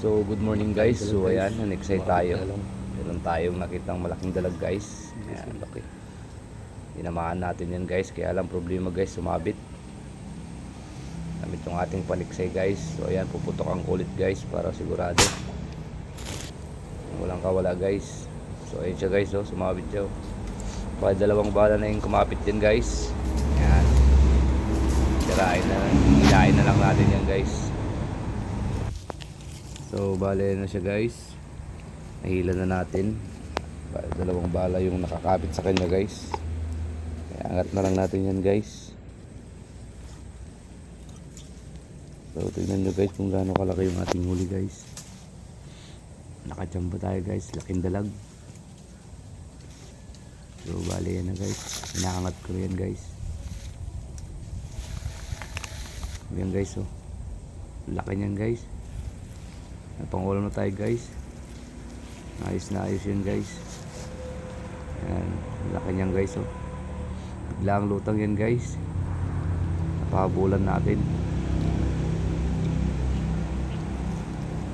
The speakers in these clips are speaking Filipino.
So, good morning guys. So, ayan, na-excite tayo. Meron tayong nakitang malaking dalag guys. Ayan, laki. Tinamaan natin yan guys. Kaya lang problema guys, sumabit. Gamit yung ating paliksay guys. So, ayan, puputok ang kulit guys para sigurado. Walang kawala guys. So, ayun siya guys, oh, sumabit siya. oh. Baka dalawang bala na yung kumapit din guys. Ayan. Sirain na, hilain na lang natin yan guys. So, bale na siya guys. Nahila na natin. Dalawang bala yung nakakapit sa kanya guys. Kaya angat na lang natin yan guys. So, tignan nyo guys kung gaano kalaki yung ating huli guys. Nakachamba tayo guys. Laking dalag. So, bale yan na guys. Inaangat ko yan guys. Yan guys oh. Laki niyan guys. May na tayo guys. Ayos na ayos yun guys. Yan. Laki niyan guys oh. Biglang lutang yan guys. Napahabulan natin.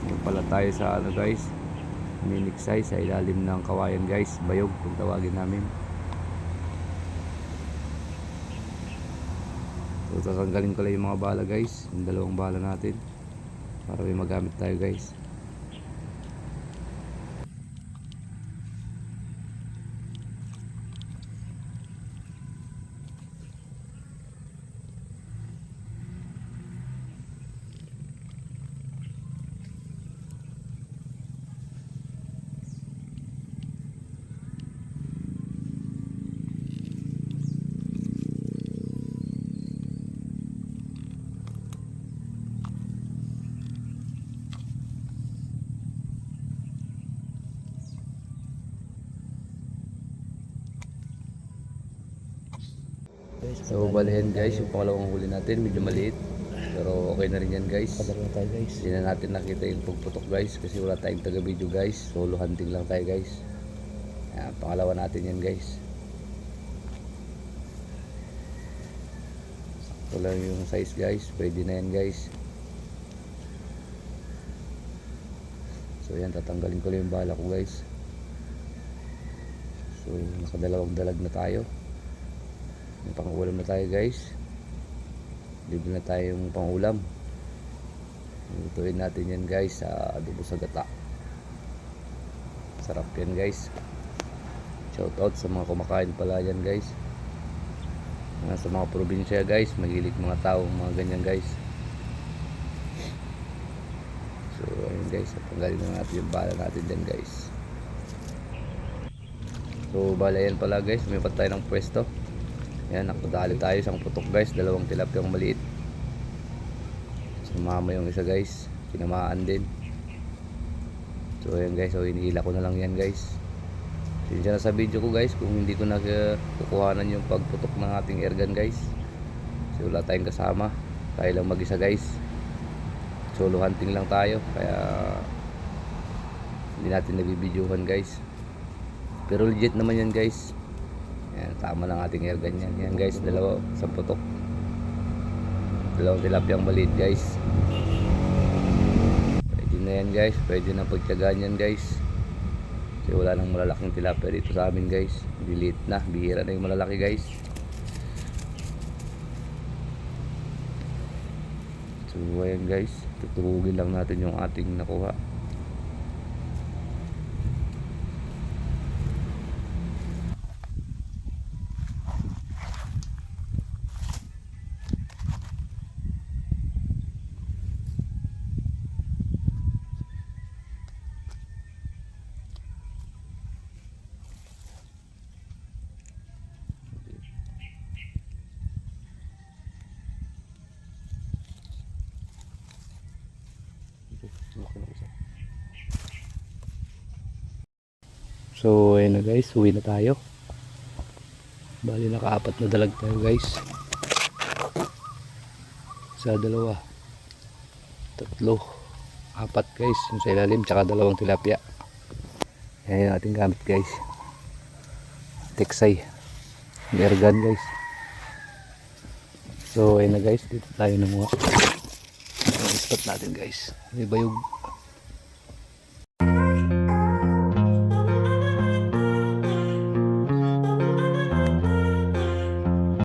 Yan pala tayo sa ano guys. Miniksay sa ilalim ng kawayan guys. Bayog kung tawagin namin. So tatanggalin ko lang yung mga bala guys. Yung dalawang bala natin. Para may magamit tayo guys. So balihin guys, yung pangalawang huli natin, medyo maliit. Pero okay na rin yan guys. Padala na tayo guys. Hindi na natin nakita yung pagputok guys kasi wala tayong taga video guys. Solo hunting lang tayo guys. Ayan, pangalawa natin yan guys. Sakto lang yung size guys. Pwede na yan guys. So yan, tatanggalin ko lang yung bala ko guys. So nakadalawang dalag na tayo. Pangulam na tayo guys. Libre na tayong pangulam. Lutuin natin yan guys sa adobo sa gata. Sarap yan guys. Shout out sa mga kumakain pala yan guys. Mga sa mga probinsya guys, mahilig mga tao mga ganyan guys. So ayun guys, tanggalin na natin yung bala natin dyan guys. So bala yan pala guys, may tayo ng pwesto. Yan, nakadali tayo isang putok guys, dalawang tilapyang maliit. Sumama yung isa guys, tinamaan din. So ayan guys, so hinihila ko na lang yan guys. Sinsya na sa video ko guys kung hindi ko na kukuhanan yung pagputok ng ating airgun guys. Kasi wala tayong kasama, tayo lang mag-isa guys. Solo hunting lang tayo, kaya hindi natin nabibidyohan guys. Pero legit naman yan guys. Yan, tama lang ating airgun yan. Yan guys, dalawa sa putok. Dalawang tilapyang maliit guys. Pwede na yan guys. Pwede na pagtyagaan yan guys. Kasi wala nang malalaking tilapia dito sa amin guys. Delete na. Bihira na yung malalaki guys. So ayan guys. Tuturugin lang natin yung ating nakuha. So ayun na guys, uwi na tayo. Bali nakaapat na dalag tayo guys. Sa dalawa. Tatlo. Apat guys, yung sa ilalim, tsaka dalawang tilapia. Ayan yung ating gamit guys. Teksay. Air gun guys. So ayun na guys, dito tayo ng mga spot natin guys. May bayog.